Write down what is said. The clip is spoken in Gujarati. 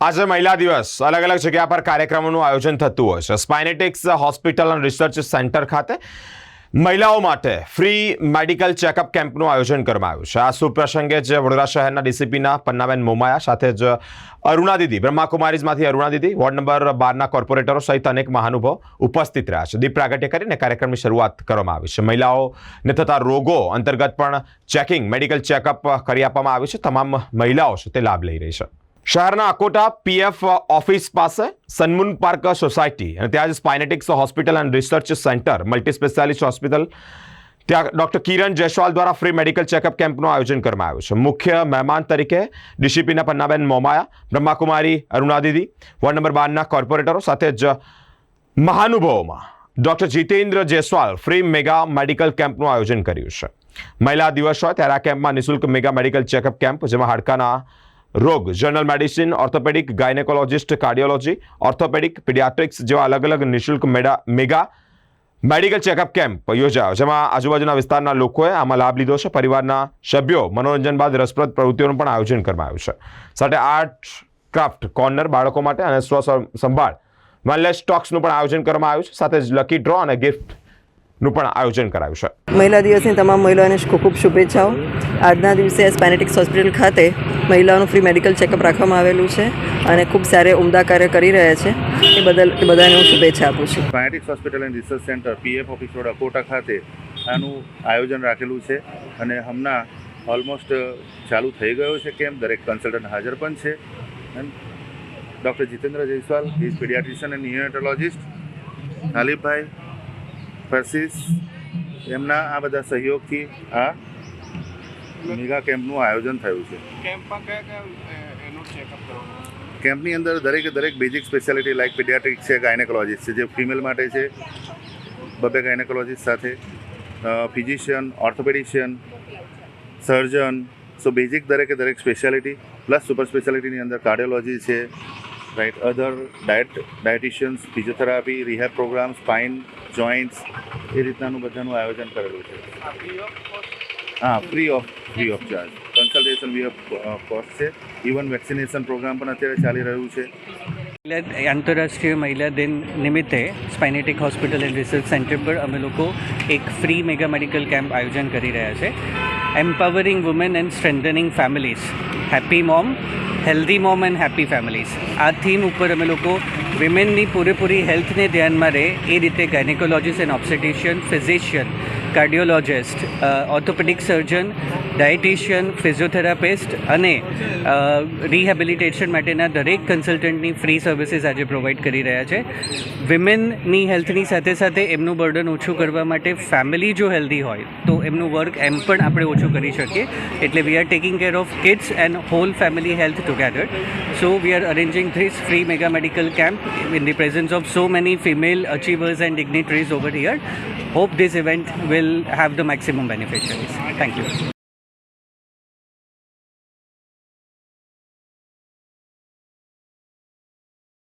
આજે મહિલા દિવસ. અલગ અલગ જગ્યા પર કાર્યક્રમોનું આયોજન થતું હોય છે. સ્પાઇનેટિક્સ હોસ્પિટલ અને રિસર્ચ સેન્ટર ખાતે મહિલાઓ માટે ફ્રી મેડિકલ ચેકઅપ કેમ્પનું આયોજન કરવામાં આવ્યું છે. આ સુપ્રસંગે પ્રસંગે જ વડોદરા શહેરના ડીસીપીના પન્નાબેન મોમાયા સાથે જ અરુણા દીદી, બ્રહ્માકુમારીઝમાંથી અરુણા દીદી, વોર્ડ નંબર બારના કોર્પોરેટરો સહિત અનેક મહાનુભાવ ઉપસ્થિત રહ્યા છે. દીપ પ્રાગટ્ય કરીને કાર્યક્રમની શરૂઆત કરવામાં આવી છે. મહિલાઓને થતા રોગો અંતર્ગત પણ ચેકિંગ મેડિકલ ચેકઅપ કરી આપવામાં આવ્યું છે. તમામ મહિલાઓ છે તે લાભ લઈ રહી છે. શહેરના અકોટા પીએફ ઓફિસ પાસે સનમુન પાર્ક સોસાયટી અને ત્યાં જ Spinetics hospital and research centre multi specialist hospital, ત્યાં ડૉક્ટર કિરણ જયસ્વાલ દ્વારા ફ્રી મેડિકલ ચેકઅપ કેમ્પનું આયોજન કરવામાં આવ્યું છે. મુખ્ય મહેમાન તરીકે ડીસીપીના પન્નાબેન મોમાયા, બ્રહ્માકુમારી અરુણા દીદી વોર્ડ નંબર બારના કોર્પોરેટરો સાથે જ મહાનુભાવોમાં doctor Jitendra Jaiswal free mega medical કેમ્પનું આયોજન કર્યું છે. મહિલા દિવસ હોય ત્યારે આ કેમ્પમાં નિઃશુલ્ક મેગા મેડિકલ ચેકઅપ કેમ્પ, જેમાં હાડકાના રોગ. General medicine orthopaedic gynaecologist cardiology orthopaedic paediatrics જેવા અલગ અલગ નિઃશુલ્ક મેગા મેડિકલ ચેકઅપ કેમ્પ યોજાયો. જેમાં આજુબાજુના વિસ્તારના લોકોએ આમાં લાભ લીધો છે. પરિવારના સભ્યો મનોરંજન બાદ રસપ્રદ પ્રવૃત્તિઓનું પણ આયોજન કરવામાં આવ્યું છે. સાથે આર્ટ, ક્રાફ્ટ, કોર્નર બાળકો માટે અને સ્વ સંભાળ. વેલનેસ સ્ટોક્સનું પણ આયોજન કરવામાં આવ્યું છે. સાથે જ લકી ડ્રો અને ગિફ્ટનું પણ આયોજન કરાયું છે. મહિલા દિવસની તમામ મહિલાઓને ખૂબ ખૂબ શુભેચ્છાઓ. આજના દિવસે સ્પેનેટિક્સ હોસ્પિટલ ખાતે મહિલાઓનું ફ્રી મેડિકલ ચેકઅપ રાખવામાં આવેલું છે અને ખૂબ સારે ઉમદા કાર્ય કરી રહ્યા છે. એ બદલ એ બધાને હું શુભેચ્છા આપું છું. Spinetics hospital and research centre PF office road Akota ખાતે આનું આયોજન રાખેલું છે અને હમણાં ઓલમોસ્ટ ચાલુ થઈ ગયો છે કેમ? દરેક કન્સલ્ટન્ટ હાજર પણ છે. Doctor Jitendra Jaiswal is paediatrician and neonatologist નાલિબભાઈ ફર્સિસ એમના આ બધા સહયોગથી આ મેગા કેમ્પનું આયોજન થયું છે. કેમ્પની અંદર દરેકે દરેક બેઝિક સ્પેશિયાલિટી લાઇક પીડિયાટ્રિક છે ગાયનેકોલોજીસ્ટ છે જે ફિમેલ માટે છે બબે ગાયનેકોલોજીસ્ટ સાથે ફિઝિશિયન ઓર્થોપેડિશિયન સર્જન સો બેઝિક દરેકે દરેક સ્પેશિયાલિટી પ્લસ સુપર સ્પેશિયાલિટીની અંદર કાર્ડિયોલોજી છે right other diet dieticians physiotherapy, rehab programs, spine, joints એ રીતનાનું બધાનું આયોજન કરેલું છે. હા free of free of charge consultation be cost છે. ઇવન વેક્સિનેશન પ્રોગ્રામ પણ અત્યારે ચાલી રહ્યું છે. આંતરરાષ્ટ્રીય મહિલા દિન નિમિત્તે Spinetic hospital and research centre પર અમે લોકો એક ફ્રી મેગા મેડિકલ કેમ્પ આયોજન કરી રહ્યા છે. Empowering women and strengthening families happy mom healthy mom and happy families. આ થીમ ઉપર અમે લોકો વિમેનની પૂરેપૂરી હેલ્થને ધ્યાનમાં રહે એ રીતે gynaecologist and obstetrician physician cardiologist orthopaedic surgeon dietician, physiotherapist અને રિહેબિલિટેશન માટેના દરેક કન્સલ્ટન્ટની ફ્રી સર્વિસીસ આજે પ્રોવાઈડ કરી રહ્યા છે વિમેનની હેલ્થની સાથે સાથે એમનું બર્ડન ઓછું કરવા માટે ફેમિલી જો હેલ્ધી હોય, તો એમનું વર્ક એમ પણ આપણે ઓછું કરી શકીએ એટલે we are taking care of kids and whole family health together so we are arranging this free mega medical camp in the presence of so many female achievers and dignitaries over here. Hope this event will have the maximum beneficiaries. Thank you.